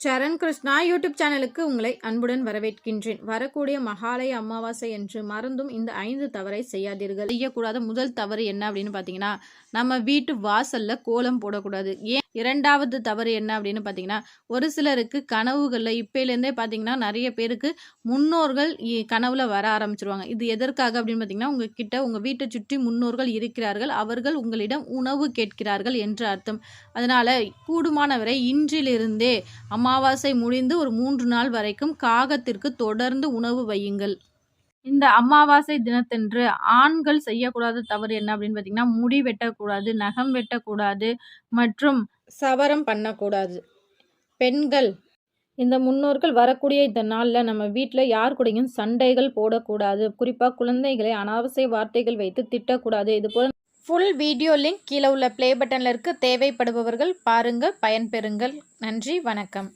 சரண் Krishna YouTube சேனலுக்கு உங்களை அன்புடன் வரவேற்கின்றேன். வரக்கூடிய மகாலய அமாவாசை என்று மறந்தும் இந்த ஐந்து தவறை செய்யாதீர்கள். செய்யக்கூடாத முதல் தவறு என்ன அப்படின்னு பார்த்தீங்கன்னா நம்ம வீட்டு வாசலில் கோலம் போடக்கூடாது. ஏன் இரண்டாவது தவறு என்ன அப்படின்னு பார்த்தீங்கன்னா ஒரு சிலருக்கு கனவுகளில் இப்போலேருந்தே பார்த்தீங்கன்னா நிறைய பேருக்கு முன்னோர்கள் இ- கனவுல வர ஆரம்பிச்சிருவாங்க. இது எதற்காக அப்படின்னு பார்த்தீங்கன்னா உங்ககிட்ட உங்கள் வீட்டை சுற்றி முன்னோர்கள் இருக்கிறார்கள். அவர்கள் உங்களிடம் உணவு கேட்கிறார்கள் என்று அர்த்தம். அதனால் கூடுமானவரை இன்றிலிருந்தே அமாவாசை முடிந்து ஒரு மூன்று நாள் வரைக்கும் காகத்திற்கு தொடர்ந்து உணவு வையுங்கள். இந்த அமாவாசை தினத்தன்று ஆண்கள் செய்யக்கூடாத தவறு என்ன அப்படின்னு பார்த்தீங்கன்னா முடி வெட்டக்கூடாது நகம் வெட்டக்கூடாது மற்றும் சவரம் பண்ணக்கூடாது. பெண்கள் இந்த முன்னோர்கள் வரக்கூடிய இந்த நாளில் நம்ம வீட்டில் யார் கூடயும் சண்டைகள் போடக்கூடாது. குறிப்பாக குழந்தைகளை அனாவசிய வார்த்தைகள் வைத்து திட்டக்கூடாது. இது போல் ஃபுல் வீடியோ லிங்க் கீழே உள்ள ப்ளே பட்டனில் இருக்கு. தேவைப்படுபவர்கள் பாருங்கள் பயன்பெறுங்கள். நன்றி வணக்கம்.